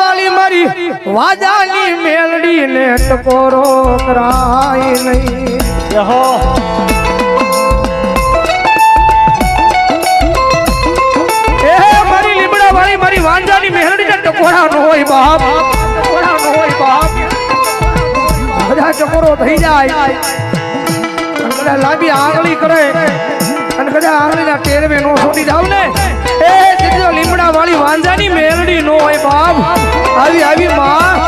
વાળી મારી વાજાની મેલડી ને ટકોરો કરાય નહીં. યહો એ મારી લીમડા વાળી મારી વાંજાની મેલડી ને ટકોરા નો હોય બાપ. ટકોરા નો હોય બાપ બધા ટકોરો થઈ જાય. અને કદાચ લાંબી આંગળી કરે. અને કદાચ આંગળીના ટેરવે નો છોડી જાવ ને એ લીમડા વાળી વાંજાની મેલડી નો હોય આવી આવી, માં.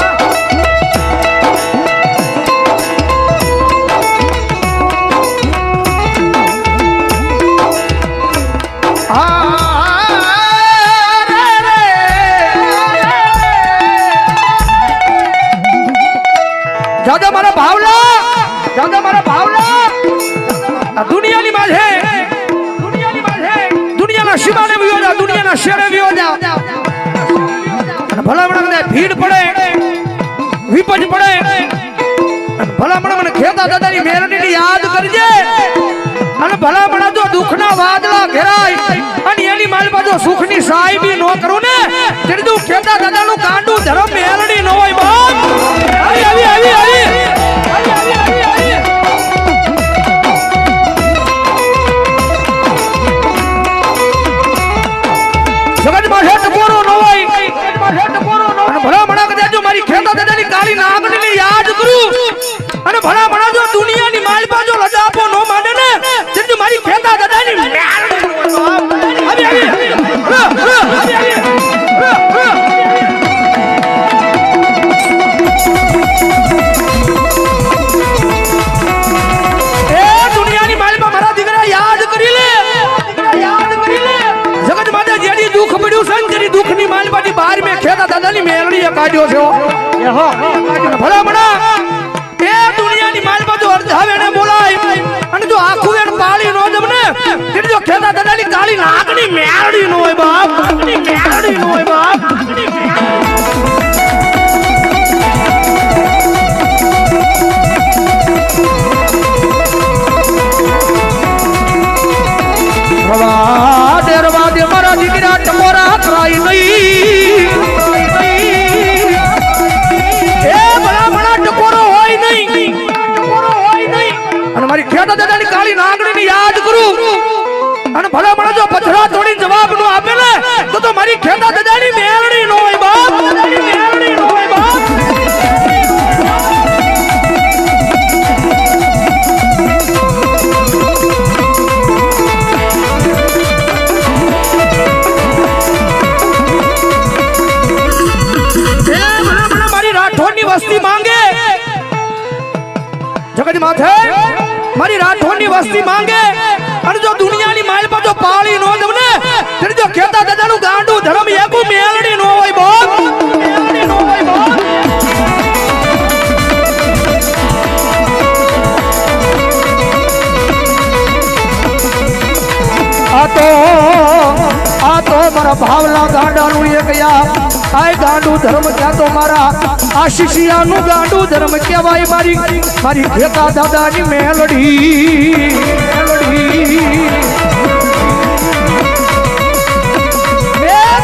જાદા મારા ભાવલા જાદા મારા ભાવલા. દુનિયાની માঝে દુનિયાની માঝે દુનિયાના શિવાને વિયો જા દુનિયાના શેરે વિયો જા અને ભલામણ ભીડ પડે વિપજ પડે. ભલામણ મને ખેતા દાદાની મેરડીની યાદ કરજે. અને ભલામણ જો દુઃખના વાદળા ઘેરાય, અને એની માલમાં જો સુખની સાહેબી નો કરું ને તેનું ખેતા દાદાનું કાંડું ધરમ મેરડી નુકસાન કરી દુઃખની માલબાની બહાર મેં ખેતા દાદાની મેળણીએ કાઢ્યો છે ભલામણા એ દુનિયાની માલબા તો હવે ને બોલાય. અને જો આખું એડ પાળી નો તમને જો ખેતા દાદાની કાળી નાકની મેળણી નો હોય બાપ. રાઠોડની વસ્તી માંગે. જગત માથે મારી રાઠોડની વસ્તી માંગે. અને જો દુનિયાની માલ પર જો પાળી નો તમને ને જો ખેતા દાદાનું ગાંડું ધર્મ એકું મેલડી નો હોય બોલ. આ તો આ તો મારા ભાવલા ગાંડાનું એક યા આય ગાંડું ધર્મ ક્યાં તો મારા? આશિષિયાનું ગાંડું ધર્મ કહેવાય મારી. મારી ભેગા દાદાની મેલડી.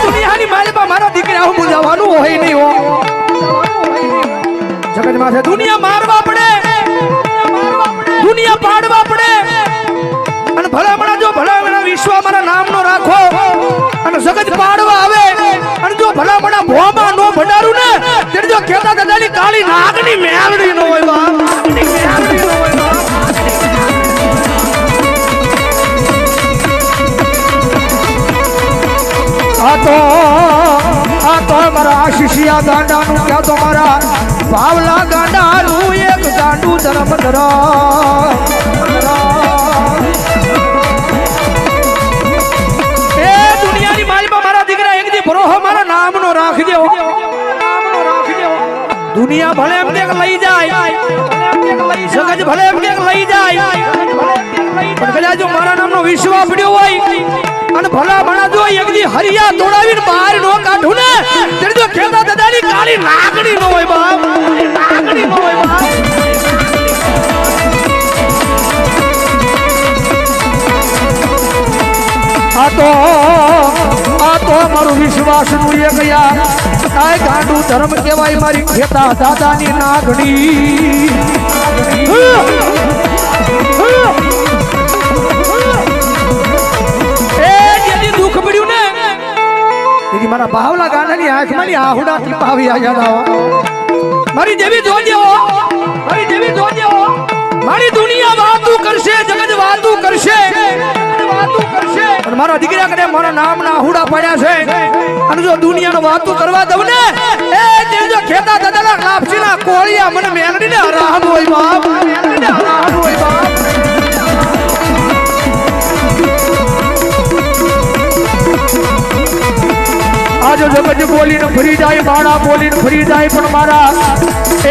દુનિયાની માલિકા મારા દીકરા હું જવાનું હોય નહીં હો. દુનિયા મારવા પડે. દુનિયા પાડવા પડે. અને ભલામણા જો ભલામણા વિશ્વ મારા નામનો રાખો. અને જગત પાડવા જો ખેતા દાદાની કાળી નાગની મેલડી નો હોય બાપ. મેલડી નો આ તો આ તો મારા આશીષિયા ગાંડાનું ક્યાં તો મારા ભાવલા ગાંડાનું એક ગાંડું ધરમ ધરા. એ દુનિયાની માલમાં મારા દીકરા એક દી ભરોહો મારા નામનો રાખજો દુનિયા ભલે એમ કે લઈ જાય. જગત ભલે એમ કે લઈ જાય. પણ કદાચ જો મારા નામનો વિશ્વાસ પડ્યો હોય અને ભલા ભણા જો એક હરિયા તોડાવીને બહાર નો કાઢું ને, ત્યારે જો ખેતા દાદાની કાળી નાગણી નો હોય બાપ. નાગણી નો હોય બાપ. આ તો આ તો મારું વિશ્વાસનું એક યાર ગાંડું ધર્મ કહેવાય મારી ખેતા દાદાની નાગણી. દુઃખ પડ્યું ને? તેથી મારા બાવલા ગાંડાની આંખમાં ની આહુડા ટીપાવી યાદ આવો. મારી દેવી જોજો, મારી દેવી જોજો. મારી દુનિયા વાતું કરશે, જગત વાતું કરશે. મારા દીકરા કને મારા નામના હુડા પડ્યા છે. અને જો દુનિયાનો વાતો કરવા દઉં ને, એ જે જો ખેતા દાદાના લાપસીના કોળિયા મને મેલડીને હરામ હોય બાપ. મેલડીને હરામ હોય બાપ આજો જગત બોલીને ફરી જાય, બાળા બોલીને ફરી જાય, પણ મારા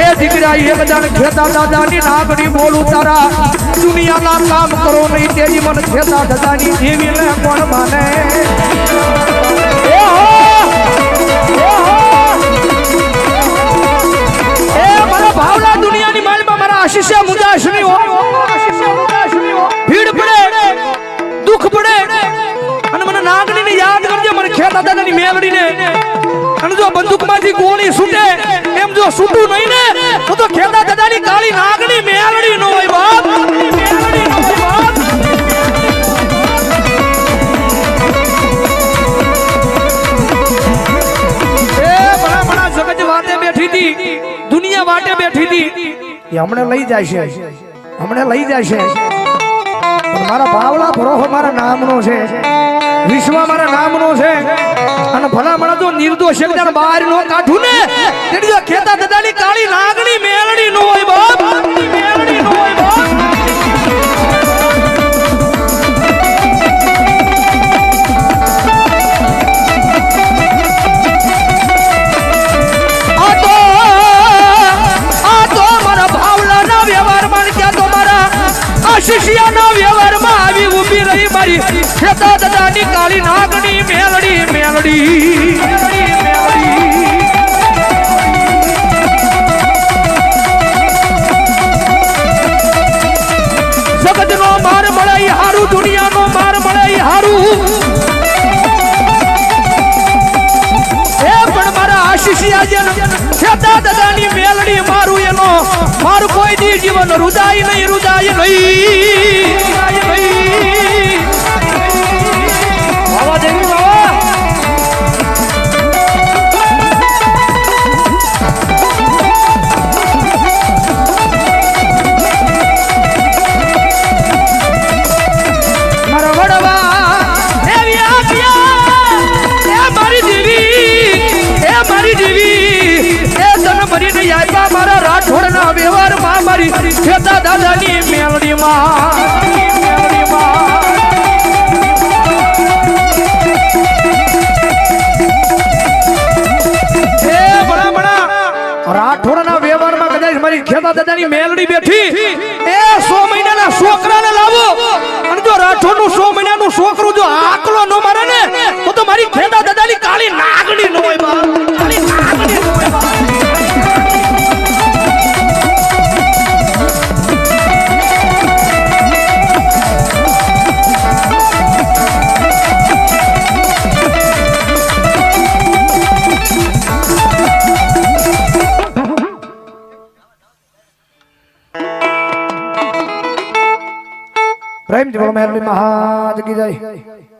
એ દીકરા એક જણ ખેતા દાદાની નાગની બોલું તારા દુનિયાના કામ કરો નહીં તેની મને ખેતા થતાની જેવી ને કોણ માને? ભાવલા દુનિયાની માલમાં મારા આશીષે મુદાશની ભીડ દુઃખ પડે. અને મને નાગણીને યાદ કરજે, મને ખેતા દાદાની મેલડીને. અને જો બંદૂકમાંથી ગોળી છૂટે, એમ જો છૂટું નહીં ને, તો તો ખેતા દાદાની કાળી નાગણી મેળડી નો હોય બાપ. દુનિયા વાટે બેઠી હતી. એ હમણે લઈ જાય છે, હમણે લઈ જાય છે. મારા બાવલા ભરોહો મારા નામનો છે, વિશ્વ મારા નામનો છે. અને ભલા મને જો નિર્દોષ એકદમ બહાર નો કાઢું ને તેડી ખેતા દાદાની કાળી લાગણી મેલડી નો હોય બાપ. મેલડી નો હોય શિષ્યના વ્યવહારમાં આવી ઊભી રહી મારી. ખેતા દાદાની કાળી નાગણી મેલડી મેલડી. મેલડી જગતનો માર હારું, દુનિયાનો માર મળે હારું. એ પણ મારા આશીષિયા જેન ખેતા દાદાની મેલડી મારું એનો, મારું કોઈ દી જીવન રુદાય નહીં રુદાય નહીં. મારી ખેતા દાદાની મેલડીમાં રાઠોડના વ્યવહારમાં કદાચ મારી ખેતા દાદાની મેલડી બેઠી. એ સો મહિનાના છોકરાને પ્રેમ મહેરબી મેરલી મહાજગી જાય